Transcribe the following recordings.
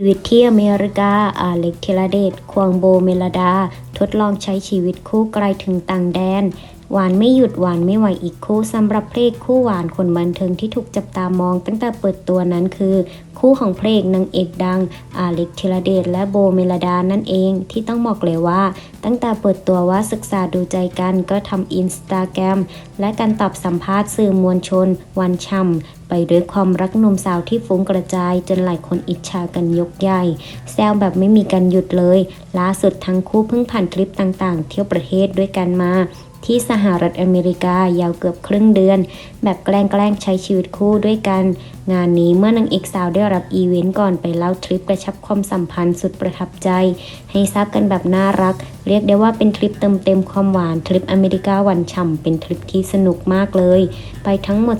ชีวิตที่อเมริกา อาเล็กเทลเดต ควงโบเมลดา ทดลองใช้ชีวิตคู่ไกลถึงต่างแดน หวานไม่หยุดหวานไม่ไหวอีกคู่สำหรับเพลงคู่หวานคนบันเทิงที่ถูกจับตามองตั้งแต่เปิดตัวนั้นคือ คู่ของเพลงนางเอกดัง อาเล็กเทลเดต และโบเมลดานั่นเองที่ต้องบอกเลยว่า ตั้งแต่เปิดตัวว่าศึกษาดูใจกันก็ทำอินสตาแกรมและการตอบสัมภาษณ์สื่อมวลชน วันช่ำ ไปด้วยความรักหนุ่มสาวที่ฟุ้งกระจาย จนหลายคนอิจฉากันยกใหญ่ แซวแบบไม่มีการหยุดเลย ล่าสุดทั้งคู่เพิ่งผ่านทริปต่างๆ เที่ยวประเทศด้วยกันมาที่สหรัฐอเมริกายาวเกือบครึ่งเดือน แบบแกล้งๆใช้ชีวิตคู่ด้วยกัน งานนี้เมื่อนางเอกสาวได้รับอีเวนต์ก่อนไปเล่าทริปกระชับความสัมพันธ์สุดประทับใจ ให้ทราบกันแบบน่ารัก เรียกได้ว่าเป็นทริปเติมเต็มความหวานทริปอเมริกาวันฉ่ำเป็นทริปที่สนุกมากเลย ไปทั้งหมด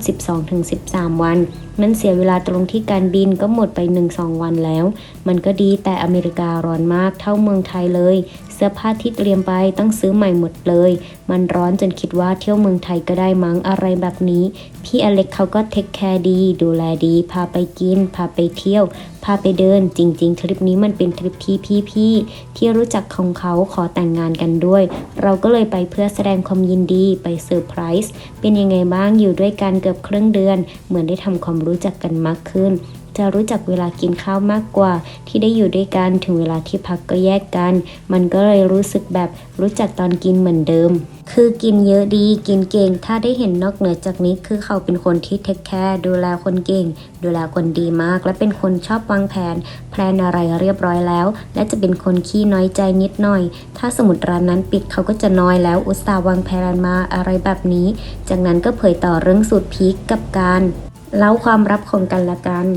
12-13วัน มันเสียเวลาตรงที่การบินก็หมดไป 1-2 วันแล้ว มันก็ดีแต่อเมริการ้อนมากเท่าเมืองไทยเลย เสื้อผ้าที่เตรียมไปต้องซื้อใหม่หมดเลย มันร้อนจนคิดว่าเที่ยวเมืองไทยก็ได้มั้งอะไรแบบนี้ พี่อเล็กเขาก็เทคแคร์ดี ดูแลดี พาไปกิน พาไปเที่ยว พาไปเดิน จริง ๆ ทริปนี้มันเป็นทริปที่พี่ๆที่รู้จักของเขาขอแต่งงานกันด้วย เราก็เลยไปเพื่อแสดงความยินดีไปเซอร์ไพรส์เป็นยังไงบ้างอยู่ด้วยกันเกือบครึ่งเดือน เหมือนได้ทำความรูู้้จักกันมากขึ้น จะรู้จักเวลากินข้าวมากกว่า ที่ได้อยู่ด้วยกันถึงเวลาที่พักก็แยกกัน มันก็เลยรู้สึกแบบรู้จักตอนกินเหมือนเดิม คือกินเยอะดีกินเก่ง ถ้าได้เห็นนอกเหนือจากนี้คือเขาเป็นคนที่เทคแคร์ดูแลคนเก่ง ดูแลคนดีมาก และเป็นคนชอบวางแผน แพลนอะไรเรียบร้อยแล้ว และจะเป็นคนขี้น้อยใจนิดหน่อย ถ้าสมมติร้านนั้นปิดเขาก็จะน้อยแล้วอุตส่าห์วางแผนมาอะไรแบบนี้ จากนั้นก็เผยต่อเรื่องสุดพีคกับการ เล่าความรับของกันและกัน